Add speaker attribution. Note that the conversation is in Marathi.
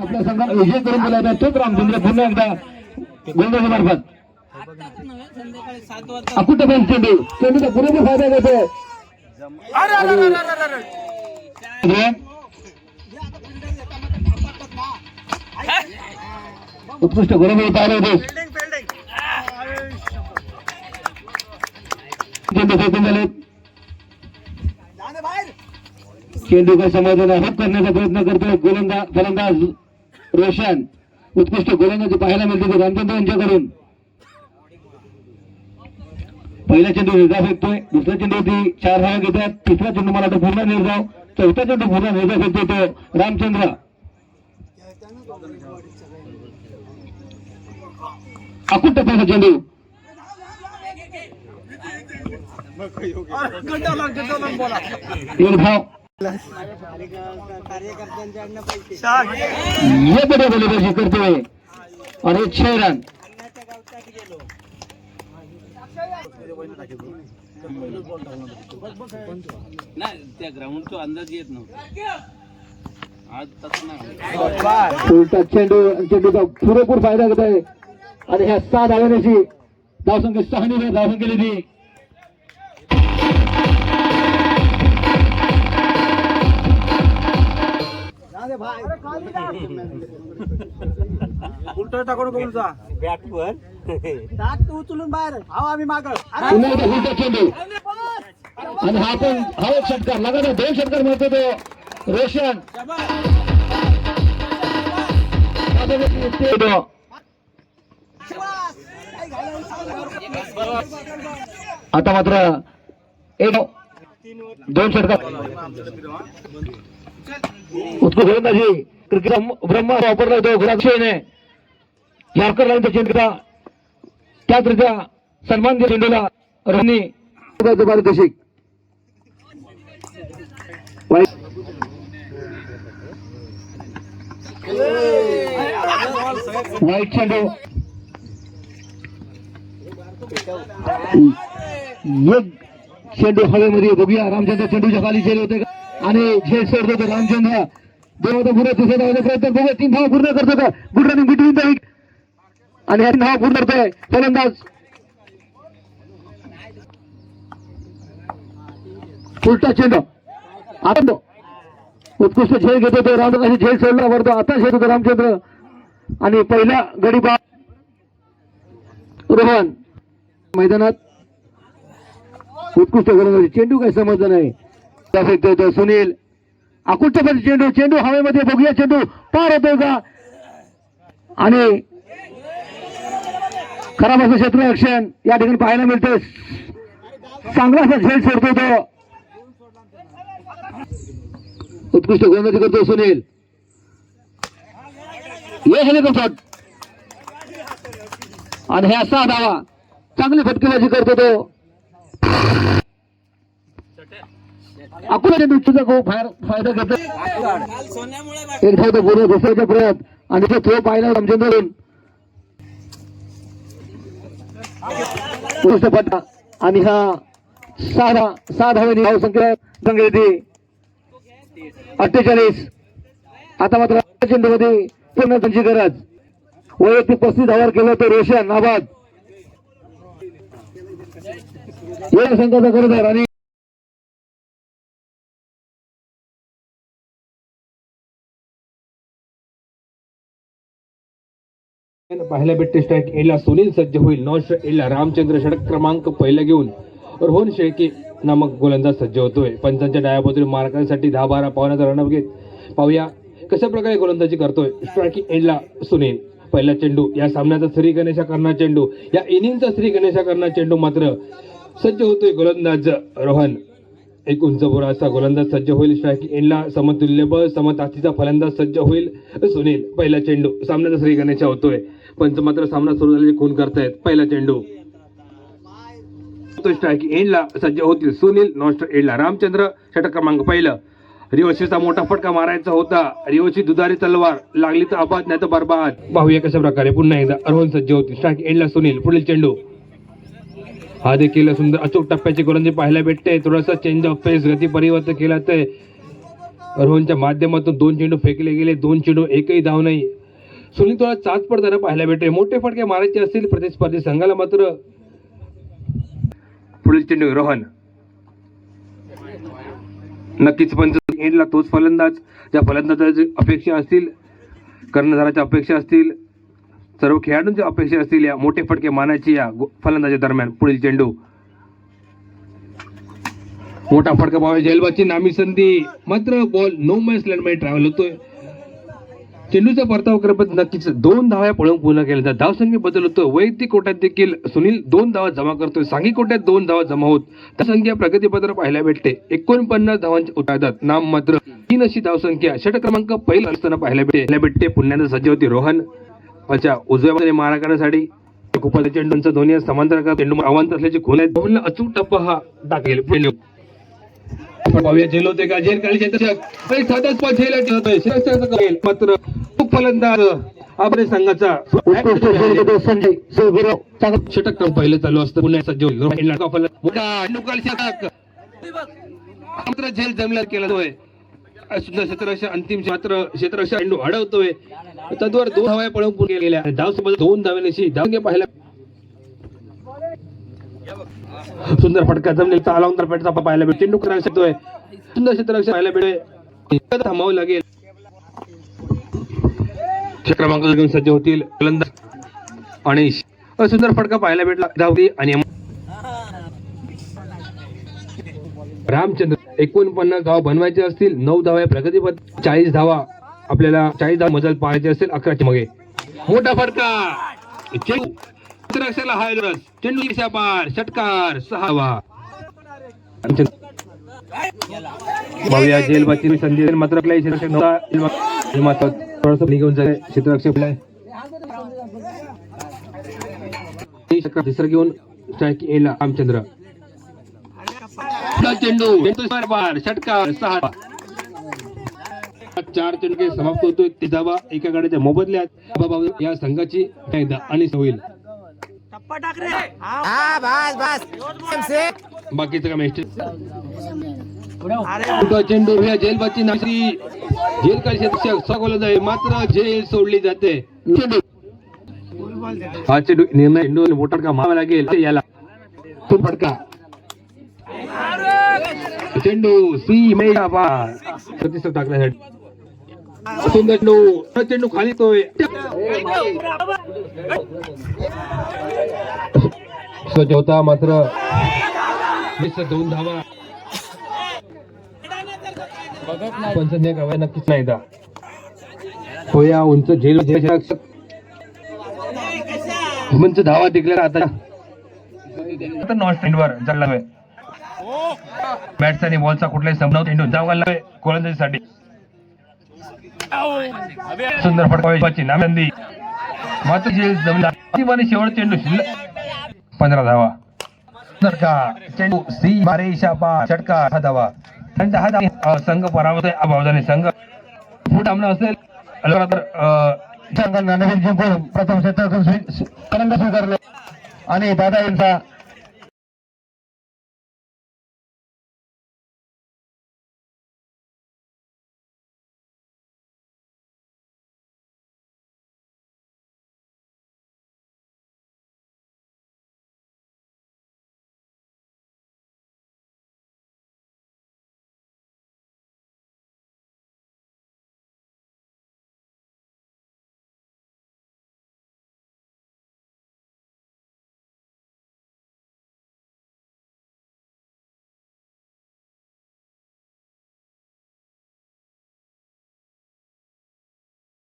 Speaker 1: आपल्या संघाला विजय करून दिला होता तोच रामचंद्र पुन्हा एकदा गोलंदाजी मार्फत अकुट पण चेंडू? चेंडूचा पुरेपूर फायदा घेतोय. उत्कृष्ट पाहिलं होते चेंडू फेकून झाले. चेंडू काही समाधान हप करण्याचा प्रयत्न करतोय गोलंदाज फलंदाज. रोशन उत्कृष्ट गोलंदाजी पाहायला मिळते रामचंद्र यांच्याकडून. पहिला चेंडू निर्धाव फेकतोय दुसरा चेंडूवरती चार धावा घेतात तिसरा चेंडू मला वाटतं पूर्ण निर्धाव चौथा चेंडू पूर्ण निर्धाव फेकतोय तो रामचंद्र. अकुट टप्प्याचा चेंडू. एक धाव ये बडे गोलंदाजी करतोय आणि छह रन
Speaker 2: नाही त्या ग्राउंडचा अंदाज येत नव्हता
Speaker 1: चेंडू चेंडूचा पुरेपूर फायदा घेत आहे. आणि ह्या सात धावण्याची धावसंख्या सहाने धावसंख्या दिली
Speaker 3: उलट टाकून करून जा. बॅटवर. टाक तू उचलून बाहेर. हवा आम्ही माग.
Speaker 1: पुन्हा एकदा उलटा चेंडू आणि हा पण हा एक षटकार. लगातार दोन षटकार मिळतो तो. रोशन. आता मात्र एक दोन षटकार उत्कृष्ट गोलंदाजी क्रिकेट ब्रह्मा वापरला होतो गुलाबशेने यारकर लाईनचा चेंडूचा त्याचरित्या सन्मान दिला चेंडूला रनी पारितोषिक वाईट चेंडू. एक चेंडू हवेमध्ये बघूया रामचंद्र चेंडूच्या खाली गेले होते. का आणि झेल सोडत होते रामचंद्र. देवाचा होता पुढे तिसऱ्या प्रयत्न बघूया तीन धावा पूर्ण करतो का good running between the wicket आणि ह्या तीन धावा पूर्ण करतोय. फलंदाज. उलटा चेंडू. आता उत्कृष्ट झेल घेत तो. रामचंद्र झेल सोडला. वरतो आता झेल होतो रामचंद्र. आणि पहिला गडी रोहन. मैदानात उत्कृष्ट गोलंदाजी चेंडू काही समजलं नाही. त्या सुनील. अकुष्टपणे चेंडू चेंडू हवेमध्ये बघूया चेंडू. पार होतोय का? आणि खराब असं क्षेत्ररक्षण या ठिकाणी पाहायला मिळते चांगला असा झेल सोडतो तो. उत्कृष्ट गोलंदाजी करतो सुनील. ये आणि ह्या असा धावा चांगली फटकेबाजी करतो तो. अकोला मृत्यूचा खूप फायदा घेतो एक धाव तो पूर्ण घुसवायचा प्रयत्न आणि तो थोडं पाहिला रामचंद्रून उत्कृष्ट आणि हा साधा सहा धावेनी धाव संख्या संख्या अठ्ठेचाळीस. आता मात्र चेंडूमध्ये पूर्ण त्यांची गरज. वैयक्तिक पस्तीस धावार केलं तर रोशन आबाद. नाबाद या संघाचा गरज आणि
Speaker 4: भेटते स्ट्राईक एला सुनील सज्ज होईल. नॉन एला रामचंद्र षटक क्रमांक पहिला घेऊन रोहन शेळके नामक गोलंदाज सज्ज होतोय. पंचांच्या डाव्या बाजूला मार्कांसाठी दहा बारा पावण्याचा रणअप घेत पाहूया कशा प्रकारे गोलंदाजी करतोय. स्ट्राईक एला सुनील. पहिला चेंडू या सामन्याचा श्री गणेशा करणार चेंडू. या इनिंगचा श्री गणेशा करणार चेंडू मात्र सज्ज होतोय गोलंदाज रोहन. एक उंच असा गोलंदाज सज्ज होईल. स्ट्राईक एंडला समतुल्य बळ समतातीचा फलंदाज सज्ज होईल. सुनील पहिला चेंडू. सामन्याचा श्री गणेशा होतोय. पंच मात्र सामना सुरू झाल्याचे खून करतायत. पहिला चेंडू. तो स्ट्राईक एंडला सज्ज होतील. सुनील नॉस्ट एंडला. रामचंद्र षटक क्रमांक पहिलं. रिओशीचा मोठा फटका मारायचा होता. रिओची दुधारी तलवार. लागली तर अबाद नाही तर बरबाद. पाहूया कशा प्रकारे पुन्हा एकदा रोहन सज्ज होतील. स्ट्राईक एंडला सुनील पुढील चेंडू. हा देखील सुंदर अचूक टप्प्याची गोलंदी पाहायला भेटते. थोडासा चेंज ऑफ पेस गती परिवर्तन केला तर रोहनच्या माध्यमातून दोन चेंडू फेकले गेले. दोन चेंडू एकही धाव नाही. सुनील थोडा चाच पडताना पाहायला भेटते. मोठे फटके मारायचे असतील प्रतिस्पर्धी संघाला मात्र. पुढील चेंडू रोहन. नक्कीच पंच एंडला तोच फलंदाज. ज्या फलंदाजाची अपेक्षा असतील कर्णधाराच्या अपेक्षा असतील सर्व खेळाडूंच्या अपेक्षा असतील या मोठे फटके मानायची या फलंदाजी दरम्यान पुढील चेंडू. मोठा फटका पाहावे जयलबाची नामी संधी. मात्र बॉल नो मॅच लँडमध्ये ट्रॅव्हल होतोय. चेंडूचा परतावा करत नक्कीच दोन धाव्या पळून पूर्ण केल्या धावसंख्ये बदल होतो वैयक्तिक कोट्यात देखील सुनील दोन धावा जमा करतोय. सांघिक कोट्यात दोन धावा जमा होत. धावसंख्या प्रगतीपत्र पाहायला भेटते. एकोणपन्नास धावांच्या उठायतात नाम मात्र तीन अशी धावसंख्या. षटक क्रमांक पहिला असताना पाहायला भेटते. पुण्याचा भेटते. सज्ज होती रोहन. अच्छा उजव्या बाजूने मारा करण्यासाठी कुपाच्या चेंडूंचा दोन्ही समांतर चेंडू अवांतर असल्याची खोल आहे रोहनला अचूक टप्पा हा टाकेल चेंडू पाहूया झेल होते का झेल काळी क्षेत्ररक्षक आणि साधाच पाच झेल ठेवतोय क्षेत्ररक्षक करेल मात्र खूप फलंदाज संघाचा षटक क्रम पहिलं चालू असतं पुन्हा सज्ज होईल. मोठा मात्र झेल जमला केला तोय सुद्धा क्षेत्ररक्षण अंतिम मात्र क्षेत्ररक्षण चेंडू अडवतोय तद्वर दोन धाव्या पळून पूर्ण गेल्या धाव सोबत दोन धाव्यानिशी धाव पाहिला सुंदर फटका जमलेला. चालावून तर पेटचा पाहायला भेट चेंडू करायला शकतोय. सुंदर क्षेत्ररक्षण पाहायला भेटोय थांबावं लागेल. क्रमांक घेऊन सज्ज होतील. फलंदाज आणि सुंदर फटका पाहायला भेटला. धावली आणि रामचंद्र एकोणपन्नास धावा बनवायचे असतील नऊ धावा प्रगतीपथ चाळीस धावा आपल्याला चाळीस धावा मजल पाहायचे असतील अकराची मागे. मोठा फटका! चेंडू हाय रस. चेंडू पार. षटकार सहा धावा. रामचंद्र भाऊया जेलबाची संधी मात्र आपल्या क्षेत्ररक्षक नव्हता. हे थोडंसं निघून जाईल क्षेत्ररक्षक आपल्या तिसरं घेऊन strike येला रामचंद्र. चेंडू चेंडू पार षटकार सहा चार चेंडू काही समाप्त होतोय ते धावा एका गाड्याच्या मोबदल्यात. बाबा या संघाची एकदा आणि होईल.
Speaker 3: टप्पा टाक रे. हा बस बस
Speaker 4: बाकीचं काम चेंडू या जेलबाची नाशी जेल काय शिक्षक सगोला जाईल मात्र जेल सोडली जाते. चेंडू हा चेंडू निर्णय चेंडू मोटर का मावा लागेल ते याला. तो फटका. चेंडू सी मेगा पार प्रतिष्ठा टाकण्यासाठी सुंदर चेंडू चेंडू खाली तोय सज्ज होता मात्र दोन धावा. पंचन्या गावा नक्कीच नाही दा. होया उंच झेल झेल उंच धावा टिकल्या आता. आता नॉन स्टँडवर चालला बॅट्स आणि बॉलचा कुठलाही संबंध चेंडू धाव घालला. गोलंदाजीसाठी. सुंदर फटकावाची नामंदी. मात्र झेल शेवट चेंडू शिल्लक. पंधरा धावा. का? चेंडू सी मारे शापा षटका हा धावा. त्यांचा हा धावा. संघ पराभूत आहे. अभावजाने संघ. फूट आमना असेल. अ, तर अ,
Speaker 1: संघाला जिंकून प्रथम क्षेत्र करंग स्वीकारले. आणि दादा यांचा